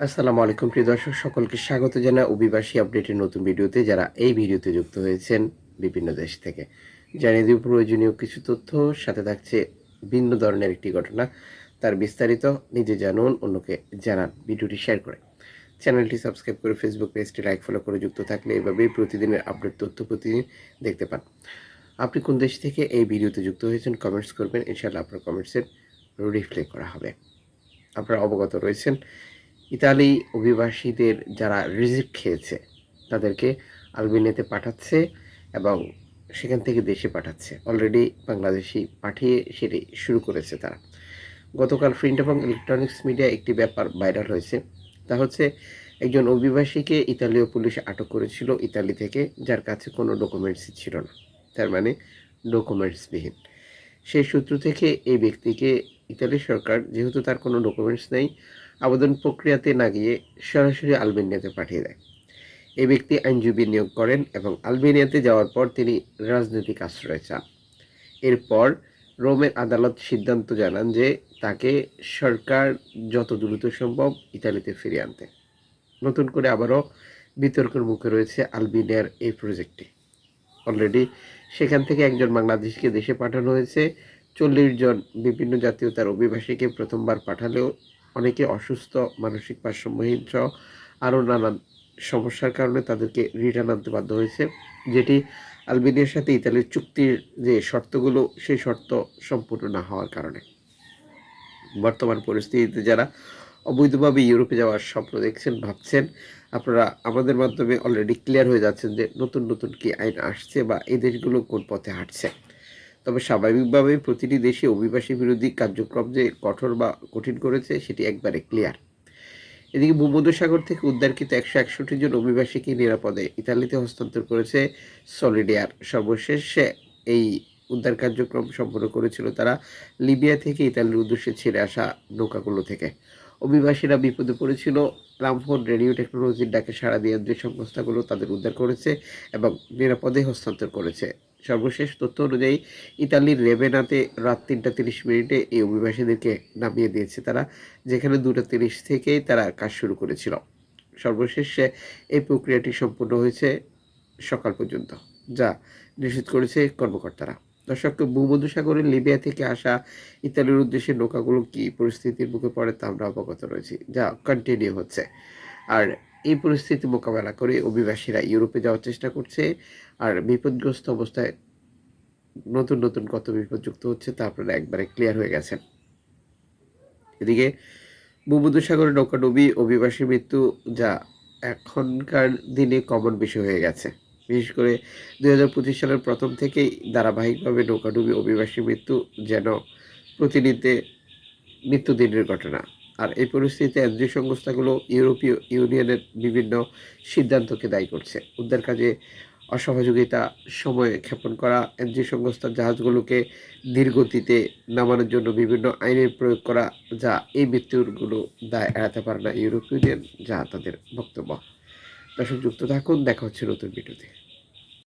আসসালামু আলাইকুম, প্রিয় দর্শক, সকলকে স্বাগত জানা অভিবাসী আপডেটের নতুন ভিডিওতে যারা এই ভিডিওতে যুক্ত হয়েছেন বিভিন্ন দেশ থেকে। জানিয়ে দিব প্রয়োজনীয় কিছু তথ্য, সাথে থাকছে ভিন্ন ধরনের একটি ঘটনা। তার বিস্তারিত নিজে জানুন, অন্যকে জানান। ভিডিওটি শেয়ার করে। চ্যানেলটি সাবস্ক্রাইব করে ফেসবুক পেজটি লাইক, ফলো করে যুক্ত থাকলে এভাবেই প্রতিদিনের আপডেট তথ্য প্রতিদিন দেখতে পান। আপনি কোন দেশ থেকে এই ভিডিওতে যুক্ত হয়েছেন কমেন্টস করবেন। ইনশাআল্লাহ আপনার কমেন্টসের রিপ্লাই করা হবে। আপনারা অবগত রয়েছেন ইতালি অভিবাসীদের যারা রিজিক খেয়েছে, তাদেরকে আলবেনিয়াতে পাঠাচ্ছে এবং সেখান থেকে দেশে পাঠাচ্ছে। অলরেডি বাংলাদেশি পাঠিয়ে সেটি শুরু করেছে তারা। গতকাল প্রিন্ট এবং ইলেকট্রনিক্স মিডিয়া একটি ব্যাপার ভাইরাল হয়েছে। তা হচ্ছে, একজন অভিবাসীকে ইতালীয় পুলিশ আটক করেছিল ইতালি থেকে, যার কাছে কোনো ডকুমেন্টসই ছিল না। তার মানে ডকুমেন্টসবিহীন সেই সূত্র থেকে এই ব্যক্তিকে ইতালি সরকার, যেহেতু তার কোনো ডকুমেন্টস নেই আবেদন প্রক্রিয়াতে না গিয়ে সরাসরি আলবেনিয়াতে পাঠিয়ে দেয়। এই ব্যক্তি আইনজীবী নিয়োগ করেন এবং আলবেনিয়াতে যাওয়ার পর তিনি রাজনৈতিক আশ্রয় চান। এরপর রোমের আদালত সিদ্ধান্ত জানান যে তাকে সরকার যত দ্রুত সম্ভব ইতালিতে ফিরিয়ে আনতে। নতুন করে আবারও বিতর্কের মুখে রয়েছে আলবেনিয়ার এই প্রজেক্টটি। অলরেডি সেখান থেকে একজন বাংলাদেশকে দেশে পাঠানো হয়েছে। চল্লিশ জন বিভিন্ন জাতীয়তার অভিবাসীকে প্রথমবার পাঠালেও অনেকে অসুস্থ, মানসিক ভারসাম্যহীন সহ আরও নানান সমস্যার কারণে তাদেরকে রিটার্ন আনতে বাধ্য হয়েছে। যেটি আলবেনিয়ার সাথে ইতালির চুক্তির যে শর্তগুলো, সেই শর্ত সম্পূর্ণ না হওয়ার কারণে। বর্তমান পরিস্থিতিতে যারা অবৈধভাবে ইউরোপে যাওয়ার স্বপ্ন দেখছেন, ভাবছেন, আপনারা আমাদের মাধ্যমে অলরেডি ক্লিয়ার হয়ে যাচ্ছেন যে নতুন নতুন কি আইন আসছে বা এই দেশগুলো কোন পথে হাঁটছে। তবে স্বাভাবিকভাবে প্রতিটি দেশে অভিবাসী বিরোধী কার্যক্রম যে কঠোর বা কঠিন করেছে, সেটি একবারে ক্লিয়ার এদিকে ভূমধ্যসাগর থেকে উদ্ধারকৃত একশো একষট্টি জন অভিবাসীকে নিরাপদে ইতালিতে হস্তান্তর করেছে সলিডিয়ার সর্বশেষ এই উদ্ধার কার্যক্রম সম্পন্ন করেছিল তারা লিবিয়া থেকে ইতালির উদ্দেশ্যে ছেড়ে আসা নৌকাগুলো থেকে। অভিবাসীরা বিপদে পড়েছিল। রামফোন রেডিও টেকনোলজির ডাকে সাড়া দিয়ে যে সংস্থাগুলো তাদের উদ্ধার করেছে এবং নিরাপদে হস্তান্তর করেছে। সর্বশেষ তথ্য অনুযায়ী, ইতালির রেবেনাতে রাত তিনটা তিরিশ মিনিটে এই অভিবাসীদেরকে নামিয়ে দিয়েছে তারা, যেখানে দুটা তিরিশ থেকেই তারা কাজ শুরু করেছিল। সর্বশেষ এই প্রক্রিয়াটি সম্পূর্ণ হয়েছে সকাল পর্যন্ত, যা নিশ্চিত করেছে কর্মকর্তারা। দর্শক ভূমধ্যসাগরের লিবিয়া থেকে আসা ইতালির উদ্দেশ্যে নৌকাগুলো কি পরিস্থিতির মুখে পড়ে তা আমরা অবগত রয়েছি। যা কন্টিনিউ হচ্ছে। আর এই পরিস্থিতি মোকাবেলা করে অভিবাসীরা ইউরোপে যাওয়ার চেষ্টা করছে। আর বিপদগ্রস্ত অবস্থায় নতুন নতুন কত বিপদযুক্ত হচ্ছে তা আপনারা একবারে ক্লিয়ার হয়ে গেছেন। এদিকে ভূমধ্যসাগরে নৌকাডুবি অভিবাসী মৃত্যু যা এখনকার দিনে কমন বিষয় হয়ে গেছে। বিশেষ করে দুই হাজার পঁচিশ সালের প্রথম থেকেই ধারাবাহিকভাবে নৌকাডুবি অভিবাসী মৃত্যু যেন প্রতিনিধি নিত্যদিনের ঘটনা। আর এই পরিস্থিতিতে এনজিও সংস্থাগুলো ইউরোপীয় ইউনিয়নের বিভিন্ন সিদ্ধান্তকে দায়ী করছে। উদ্ধার কাজে অসহযোগিতা, সময়ে ক্ষেপণ করা, এনজিও সংস্থার জাহাজগুলোকে ধীরগতিতে নামানোর জন্য বিভিন্ন আইনের প্রয়োগ করা, যা এই মৃত্যুরগুলো দায় এড়াতে পারে না ইউরোপীয় ইউনিয়ন, যা তাদের বক্তব্য। দর্শক যুক্ত থাকুন দেখা হচ্ছে নতুন ভিডিওতে।